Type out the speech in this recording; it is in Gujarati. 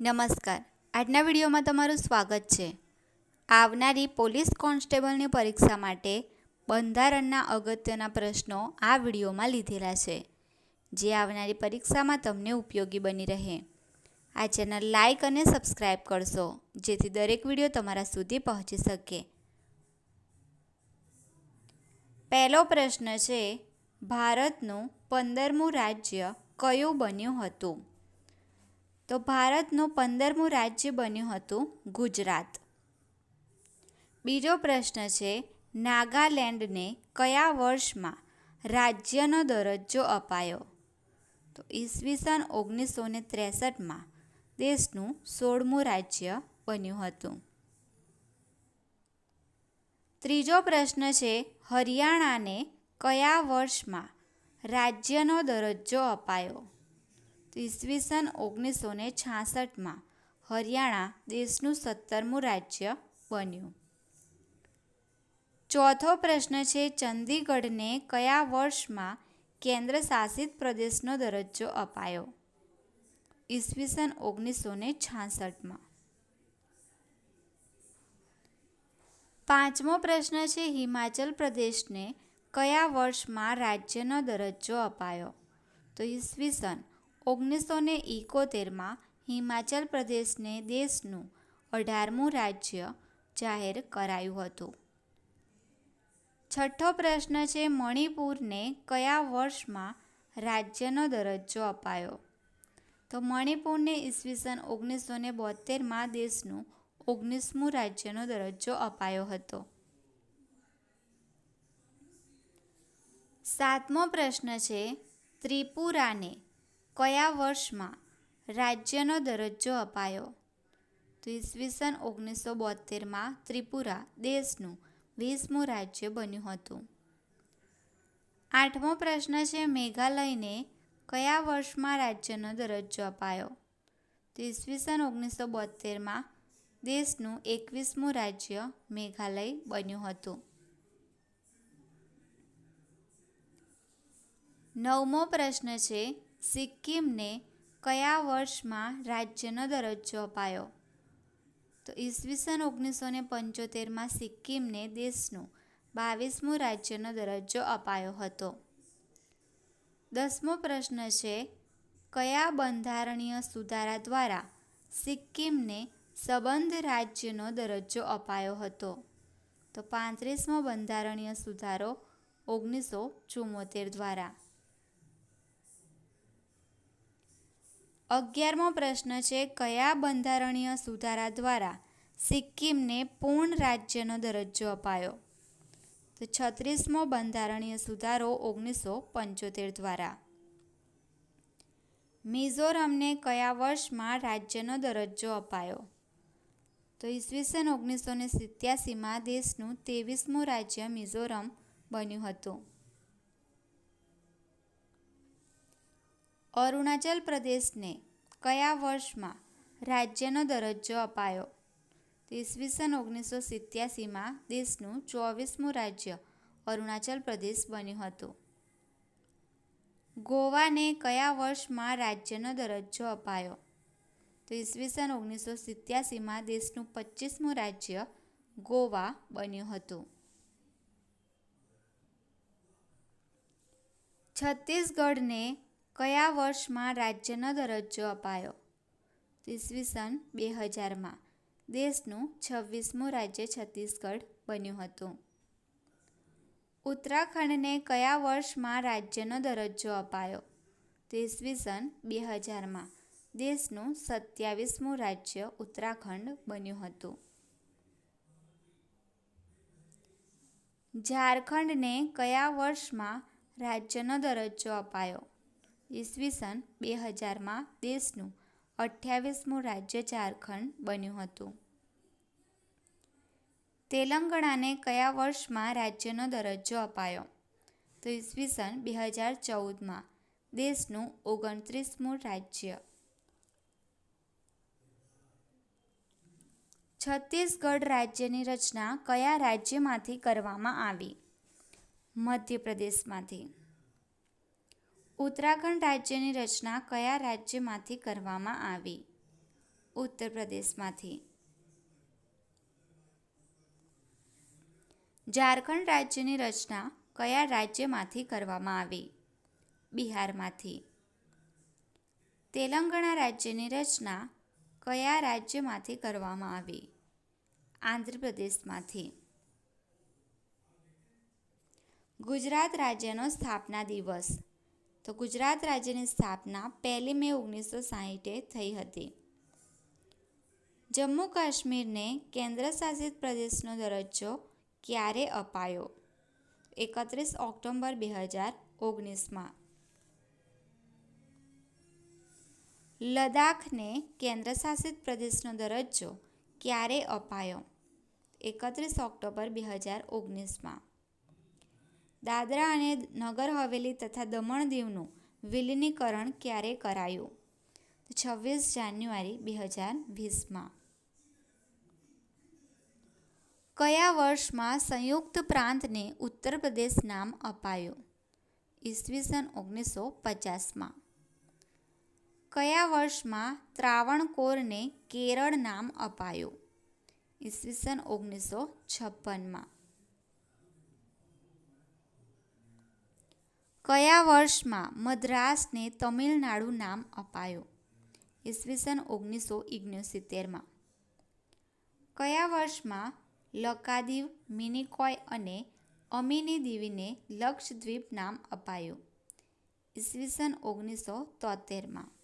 નમસ્કાર. આજના વિડીયોમાં તમારું સ્વાગત છે. આવનારી પોલીસ કોન્સ્ટેબલની પરીક્ષા માટે બંધારણના અગત્યના પ્રશ્નો આ વિડીયોમાં લીધેલા છે. જે આવનારી પરીક્ષામાં તમને ઉપયોગી બની રહે. આ ચેનલ લાઈક અને સબસ્ક્રાઈબ કરશો, જેથી દરેક વીડિયો તમારા સુધી પહોંચી શકે. પહેલો પ્રશ્ન છે, ભારતનું પંદરમું રાજ્ય કયું બન્યું હતું? તો ભારતનું પંદરમું રાજ્ય બન્યું હતું ગુજરાત. બીજો પ્રશ્ન છે, નાગાલેન્ડને કયા વર્ષમાં રાજ્યનો દરજ્જો અપાયો? તો ઈસવીસન ઓગણીસો ને ત્રેસઠમાં દેશનું સોળમું રાજ્ય બન્યું હતું. ત્રીજો પ્રશ્ન છે, હરિયાણાને કયા વર્ષમાં રાજ્યનો દરજ્જો અપાયો? ઈસવીસન ઓગણીસો ને છાસઠમાં હરિયાણા દેશનું સત્તરમું રાજ્ય બન્યું. ચોથો પ્રશ્ન છે, ચંદીગઢને કયા વર્ષમાં કેન્દ્ર શાસિત પ્રદેશનો દરજ્જો અપાયો? ઈસવીસન ઓગણીસો ને છાસઠમાં. પાંચમો પ્રશ્ન છે, હિમાચલ પ્રદેશને કયા વર્ષમાં રાજ્યનો દરજ્જો અપાયો? તો ઈસવીસન ઓગણીસો ને ઇકોતેરમાં હિમાચલ પ્રદેશને દેશનું અઢારમું રાજ્ય જાહેર કરાયું હતું. છઠ્ઠો પ્રશ્ન છે, મણિપુરને કયા વર્ષમાં રાજ્યનો દરજ્જો અપાયો? તો મણિપુરને ઈસવીસન ઓગણીસો ને બોતેરમાં દેશનું ઓગણીસમું રાજ્યનો દરજ્જો અપાયો હતો. સાતમો પ્રશ્ન છે, ત્રિપુરાને કયા વર્ષમાં રાજ્યનો દરજ્જો અપાયો? તો ઈસવીસન ઓગણીસો બોતેરમાં ત્રિપુરા દેશનું વીસમું રાજ્ય બન્યું હતું. આઠમો પ્રશ્ન છે, મેઘાલયને કયા વર્ષમાં રાજ્યનો દરજ્જો અપાયો? તો ઈસવીસન ઓગણીસો બોતેરમાં દેશનું એકવીસમું રાજ્ય મેઘાલય બન્યું હતું. નવમો પ્રશ્ન છે સિક્કિમને કયા વર્ષમાં રાજ્યનો દરજ્જો અપાયો? તો ઈસવીસન ઓગણીસો ને પંચોતેરમાં સિક્કિમને દેશનું બાવીસમું રાજ્યનો દરજ્જો અપાયો હતો. દસમો પ્રશ્ન છે, કયા બંધારણીય સુધારા દ્વારા સિક્કિમને સંબંધ રાજ્યનો દરજ્જો અપાયો હતો? તો પાંત્રીસમો બંધારણીય સુધારો ઓગણીસો ચુમ્મોતેર દ્વારા. અગિયારમો પ્રશ્ન છે, કયા બંધારણીય સુધારા દ્વારા સિક્કિમને પૂર્ણ રાજ્યનો દરજ્જો અપાયો? તો છત્રીસમો બંધારણીય સુધારો ઓગણીસો પંચોતેર દ્વારા. મિઝોરમને કયા વર્ષમાં રાજ્યનો દરજ્જો અપાયો? તો ઈસવીસન ઓગણીસો ને સિત્યાસીમાં દેશનું ત્રેવીસમું રાજ્ય મિઝોરમ બન્યું હતું. અરુણાચલ પ્રદેશને કયા વર્ષમાં રાજ્યનો દરજ્જો અપાયો? ઈસવીસન ઓગણીસો સિત્યાસીમાં દેશનું ચોવીસમું રાજ્ય અરુણાચલ પ્રદેશ બન્યું હતું. ગોવાને કયા વર્ષમાં રાજ્યનો દરજ્જો અપાયો? તો ઈસવીસન ઓગણીસો સિત્યાસીમાં દેશનું પચીસમું રાજ્ય ગોવા બન્યું હતું. છત્તીસગઢને કયા વર્ષમાં રાજ્યનો દરજ્જો અપાયો? ઈસવીસન બે હજારમાં દેશનું છવ્વીસમું રાજ્ય છત્તીસગઢ બન્યું હતું. ઉત્તરાખંડને કયા વર્ષમાં રાજ્યનો દરજ્જો અપાયો? ઈસવીસન બે હજારમાં દેશનું સત્યાવીસમું રાજ્ય ઉત્તરાખંડ બન્યું હતું. ઝારખંડને કયા વર્ષમાં રાજ્યનો દરજ્જો અપાયો? ઈસવીસન બે હજારમાં દેશનું અઠ્યાવીસમું રાજ્ય ઝારખંડ બન્યું હતું. તેલંગાણાને કયા વર્ષમાં રાજ્યનો દરજ્જો અપાયો? તો ઈસવીસન બે હજાર ચૌદમાં દેશનું ઓગણત્રીસમું રાજ્ય. છત્તીસગઢ રાજ્યની રચના કયા રાજ્યમાંથી કરવામાં આવી? મધ્યપ્રદેશમાંથી. ઉત્તરાખંડ રાજ્યની રચના કયા રાજ્યમાંથી કરવામાં આવી? ઉત્તર પ્રદેશમાંથી ઝારખંડ રાજ્યની રચના કયા રાજ્યમાંથી કરવામાં આવી? બિહારમાંથી. તેલંગાણા રાજ્યની રચના કયા રાજ્યમાંથી કરવામાં આવી? આંધ્રપ્રદેશમાંથી. ગુજરાત રાજ્યનો સ્થાપના દિવસ. તો ગુજરાત રાજ્યની સ્થાપના પહેલી મે ઓગણીસો સાહીઠે થઈ હતી. જમ્મુ કાશ્મીરને કેન્દ્રશાસિત પ્રદેશનો દરજ્જો ક્યારે અપાયો? એકત્રીસ ઓક્ટોબર બે હજાર ઓગણીસમાં. લદ્દાખને કેન્દ્રશાસિત પ્રદેશનો દરજ્જો ક્યારે અપાયો? એકત્રીસ ઓક્ટોબર બે હજાર ઓગણીસમાં. દાદરા અને નગર હવેલી તથા દમણ દીવનું વિલીનીકરણ ક્યારે કરાયું? છવ્વીસ જાન્યુઆરી બે હજાર વીસમાં. કયા વર્ષમાં સંયુક્ત પ્રાંતને ઉત્તર પ્રદેશ નામ અપાયું? ઈસવીસન ઓગણીસો પચાસમાં. કયા વર્ષમાં ત્રાવણકોરને કેરળ નામ અપાયું? ઈસવીસન ઓગણીસો છપ્પનમાં. કયા વર્ષમાં મદ્રાસને તમિલનાડુ નામ અપાયું? ઈસવીસન ઓગણીસો ઓગણસિત્તેરમાં કયા વર્ષમાં લકાદીવ મિનિકોય અને અમીની દીવીને લક્ષદ્વીપ નામ અપાયું? ઈસવીસન ઓગણીસો તોતેરમાં.